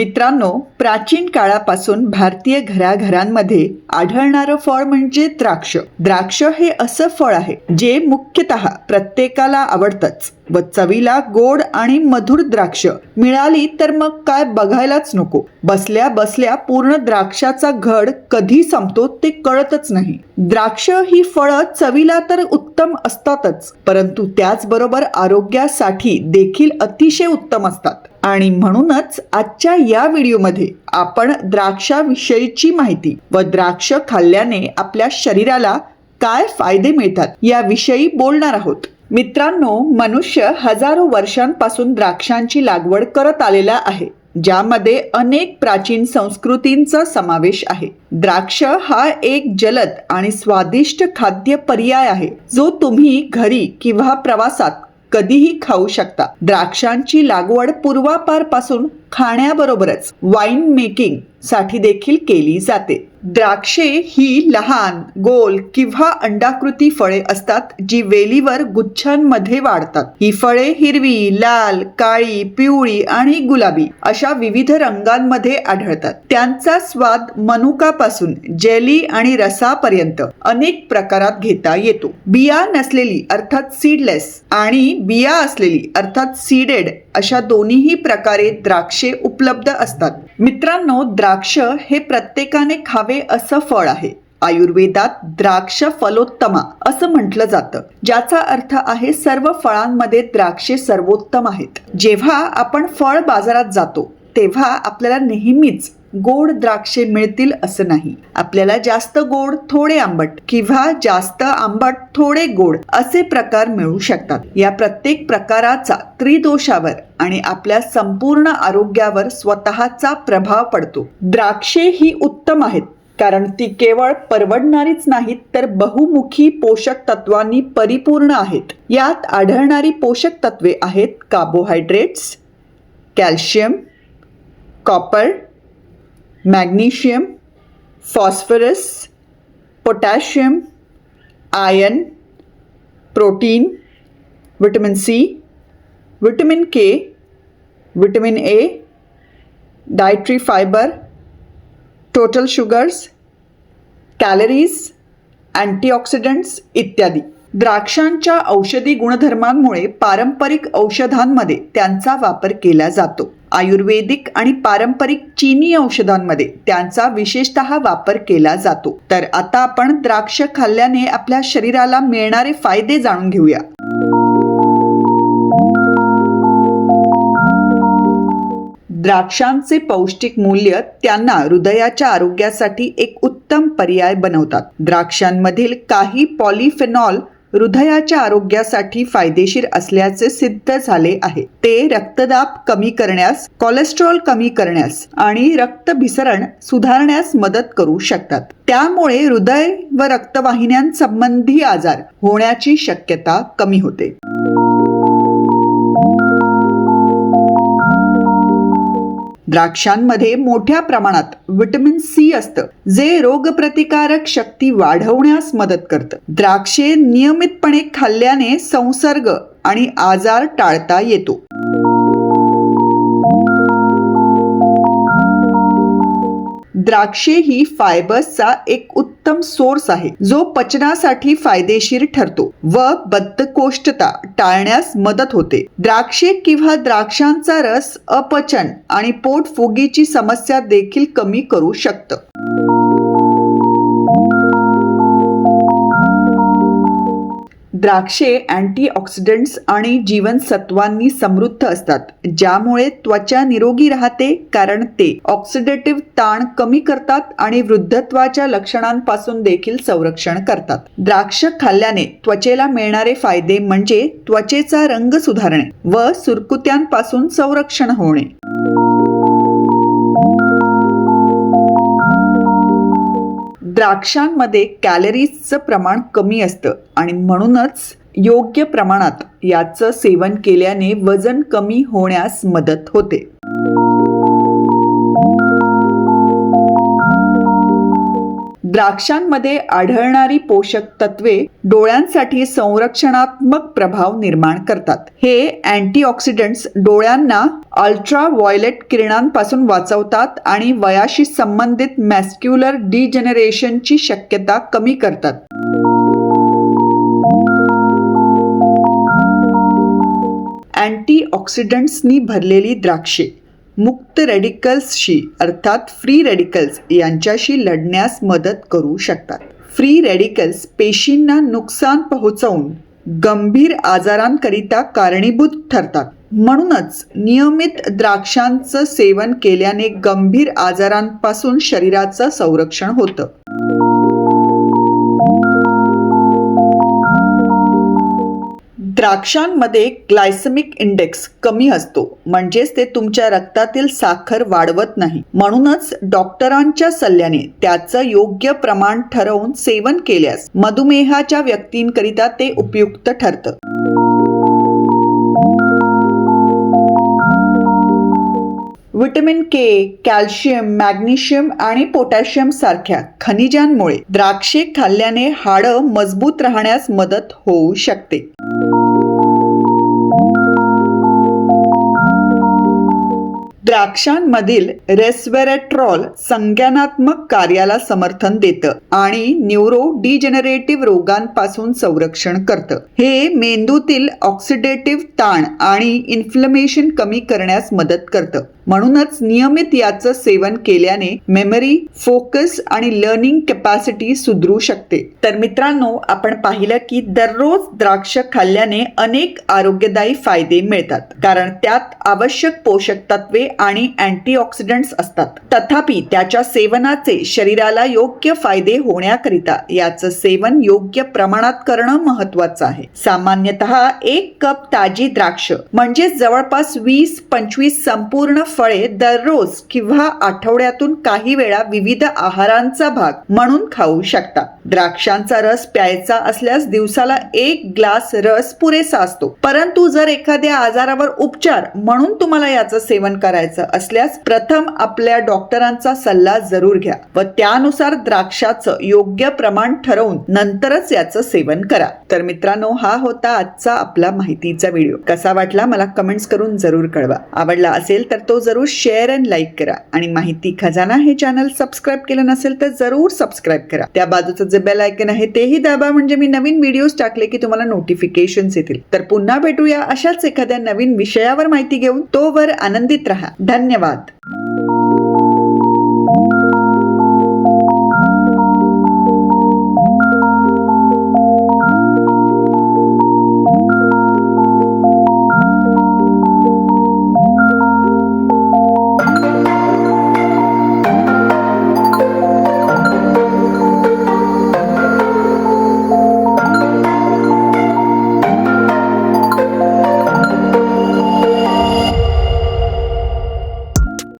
मित्रांनो प्राचीन काळापासून भारतीय घराघरांमध्ये आढळणारं फळ म्हणजे द्राक्ष. द्राक्ष हे असं फळ आहे जे मुख्यतः प्रत्येकाला आवडतंच व चवीला गोड आणि मधुर द्राक्ष. मिळाली तर मग काय बघायलाच नको. बसल्या बसल्या पूर्ण द्राक्षाचा घड कधी संपतो ते कळतच नाही. द्राक्ष ही फळं चवीला तर उत्तम असतातच परंतु त्याचबरोबर आरोग्यासाठी देखील अतिशय उत्तम असतात. आणि म्हणूनच आजच्या या व्हिडिओमध्ये आपण द्राक्षाविषयीची माहिती व द्राक्ष खाल्ल्याने आपल्या शरीराला काय फायदे मिळतात याविषयी बोलणार आहोत. मित्रांनो मनुष्य हजारो वर्षांपासून द्राक्षांची लागवड करत आलेला आहे ज्यामध्ये अनेक प्राचीन संस्कृतींचा समावेश आहे. द्राक्ष हा एक जलद आणि स्वादिष्ट खाद्य पर्याय आहे जो तुम्ही घरी किंवा प्रवासात कधीही खाऊ शकता. द्राक्षांची लागवड पूर्वापारपासून खाण्याबरोबरच. वाईन मेकिंग साठी देखील केली जाते. द्राक्षे ही लहान गोल किंवा अंडाकृती फळे असतात जी वेलीवर गुच्छांमध्ये वाढतात. ही फळे हिरवी लाल काळी पिवळी आणि गुलाबी अशा विविध रंगांमध्ये आढळतात. त्यांचा स्वाद मनुकापासून जेली आणि रसापर्यंत अनेक प्रकारात घेता येतो. बिया नसलेली अर्थात सीडलेस आणि बिया असलेली अर्थात सीडेड अशा दोन्हीही प्रकारे द्राक्षे उपलब्ध असतात. मित्रांनो द्राक्ष हे प्रत्येकाने खावे असं फळ आहे. आयुर्वेदात द्राक्ष फलोत्तमा असं म्हटलं जातं. ज्याचा अर्थ आहे सर्व फळांमध्ये द्राक्षे सर्वोत्तम आहेत. जेव्हा आपण फळ बाजारात जातो तेव्हा आपल्याला नेहमीच गोड द्राक्षे मिळतील असं नाही. आपल्याला जास्त गोड थोडे आंबट किंवा जास्त आंबट थोडे गोड असे प्रकार मिळू शकतात. या प्रत्येक प्रकाराचा त्रिदोषावर आणि आपल्या संपूर्ण आरोग्यावर स्वतःचा प्रभाव पडतो. द्राक्षे ही उत्तम आहेत कारण ती केवळ परवडणारीच नाहीत तर बहुमुखी पोषक तत्वांनी परिपूर्ण आहेत. यात आढळणारी पोषक तत्वे आहेत carbohydrates calcium copper magnesium phosphorus potassium iron protein vitamin C vitamin K vitamin A dietary fibre total sugars calories antioxidants इत्यादी. द्राक्षांच्या औषधी गुणधर्मांमुळे पारंपरिक औषधांमध्ये त्यांचा वापर केला जातो. आयुर्वेदिक आणि पारंपरिक चीनी औषधांमध्ये त्यांचा विशेषतः वापर केला जातो. तर आता आपण द्राक्ष खाल्ल्याने आपल्या शरीराला मिळणारे फायदे जाणून घेऊया. द्राक्षांचे पौष्टिक मूल्य त्यांना हृदयाच्या आरोग्यासाठी एक उत्तम पर्याय बनवतात. द्राक्षांमधील काही पॉलिफेनॉल हृदयाच्या आरोग्यासाठी फायदेशीर असल्याचे सिद्ध झाले आहे. ते रक्तदाब कमी करण्यास कोलेस्ट्रॉल कमी करण्यास आणि रक्तभिसरण सुधारण्यास मदत करू शकतात. त्यामुळे हृदय व रक्तवाहिन्यांसंबंधी आजार होण्याची शक्यता कमी होते. द्राक्षांमध्ये मोठ्या प्रमाणात विटॅमिन सी असतं जे रोगप्रतिकारक शक्ती वाढवण्यास मदत करतं. द्राक्षे नियमितपणे खाल्ल्याने संसर्ग आणि आजार टाळता येतो. द्राक्षे ही फायबर्सचा एक उत्तम सोर्स आहे जो पचनासाठी फायदेशीर ठरतो व बद्धकोष्ठता टाळण्यास मदत होते. द्राक्षे किंवा द्राक्षांचा रस अपचन आणि पोटफुगीची समस्या देखील कमी करू शकतं. द्राक्षे अँटीऑक्सिडंट्स आणि जीवनसत्वांनी समृद्ध असतात ज्यामुळे त्वचा निरोगी राहते कारण ते ऑक्सिडेटिव्ह ताण कमी करतात आणि वृद्धत्वाच्या लक्षणांपासून देखील संरक्षण करतात. द्राक्ष खाल्ल्याने त्वचेला मिळणारे फायदे म्हणजे त्वचेचा रंग सुधारणे व सुरकुत्यांपासून संरक्षण होणे. द्राक्षांमध्ये कॅलरीजचं प्रमाण कमी असतं आणि म्हणूनच योग्य प्रमाणात याचं सेवन केल्याने वजन कमी होण्यास मदत होते. द्राक्षांमध्ये आढळणारी पोषक तत्वे डोळ्यांसाठी संरक्षणात्मक प्रभाव निर्माण करतात. हे अँटीऑक्सिडंट्स डोळ्यांना अल्ट्रा व्हायलेट किरणांपासून वाचवतात आणि वयाशी संबंधित मॅस्क्युलर डिजनरेशनची शक्यता कमी करतात. अँटीऑक्सिडंट्सनी भरलेली द्राक्षे मुक्त रेडिकल्सशी अर्थात फ्री रेडिकल्स यांच्याशी लढण्यास मदत करू शकतात. फ्री रेडिकल्स पेशींना नुकसान पोहोचवून गंभीर आजारांकरिता कारणीभूत ठरतात. म्हणूनच नियमित द्राक्षांचं सेवन केल्याने गंभीर आजारांपासून शरीराचं संरक्षण होतं. द्राक्षांमध्ये ग्लायसेमिक इंडेक्स कमी असतो. म्हणजेच ते तुमच्या रक्तातील साखर वाढवत नाही. म्हणूनच डॉक्टरांच्या सल्ल्याने त्याचं योग्य प्रमाण ठरवून सेवन केल्यास मधुमेहाच्या व्यक्तींकरिता ते उपयुक्त ठरतं. व्हिटॅमिन के कॅल्शियम मॅग्नेशियम आणि पोटॅशियम सारख्या खनिजांमुळे द्राक्षे खाल्ल्याने हाडं मजबूत राहण्यास मदत होऊ शकते. द्राक्षांमधील रेस्वेरेट्रॉल संज्ञानात्मक कार्याला समर्थन देतं आणि न्यूरो डिजेनरेटिव्ह रोगांपासून संरक्षण करतं. हे मेंदूतील ऑक्सिडेटिव्ह ताण आणि इन्फ्लमेशन कमी करण्यास मदत करतं. म्हणूनच नियमित याचं सेवन केल्याने मेमरी फोकस आणि लर्निंग कॅपॅसिटी सुधरू शकते. तर मित्रांनो आपण पाहिलं की दररोज द्राक्ष खाल्ल्याने अनेक आरोग्यदायी फायदे मिळतात. कारण त्यात आवश्यक पोषक तत्वे आणि अँटीऑक्सिडंट्स असतात. तथापि त्याच्या सेवनाचे शरीराला योग्य फायदे होण्याकरिता याचं सेवन योग्य प्रमाणात करणं महत्वाचं आहे. सामान्यतः एक कप ताजी द्राक्ष म्हणजे जवळपास वीस पंचवीस संपूर्ण फळे दररोज किंवा आठवड्यातून काही वेळा विविध आहारांचा भाग म्हणून खाऊ शकता. द्राक्षांचा रस प्यायचा असल्यास दिवसाला एक ग्लास रस पुरेसा असतो. परंतु जर एखाद्या आजारावर उपचार म्हणून तुम्हाला याचं सेवन करायचं असल्यास प्रथम आपल्या डॉक्टरांचा सल्ला जरूर घ्या व त्यानुसार द्राक्षाचं योग्य प्रमाण ठरवून नंतरच याचं सेवन करा. तर मित्रांनो हा होता आजचा आपला माहितीचा व्हिडिओ. कसा वाटला मला कमेंट्स करून जरूर कळवा. आवडला असेल तर तो जरूर शेअर अँड लाईक करा. आणि माहिती खजाना हे चॅनल सबस्क्राईब केलं नसेल तर जरूर सबस्क्राईब करा. त्या बाजूचं जे बेल आयकन आहे तेही दाबा. म्हणजे मी नवीन व्हिडिओज टाकले की तुम्हाला नोटिफिकेशन्स येतील. तर पुन्हा भेटूया अशाच एखाद्या नवीन विषयावर माहिती घेऊन. तोवर आनंदित राहा. धन्यवाद.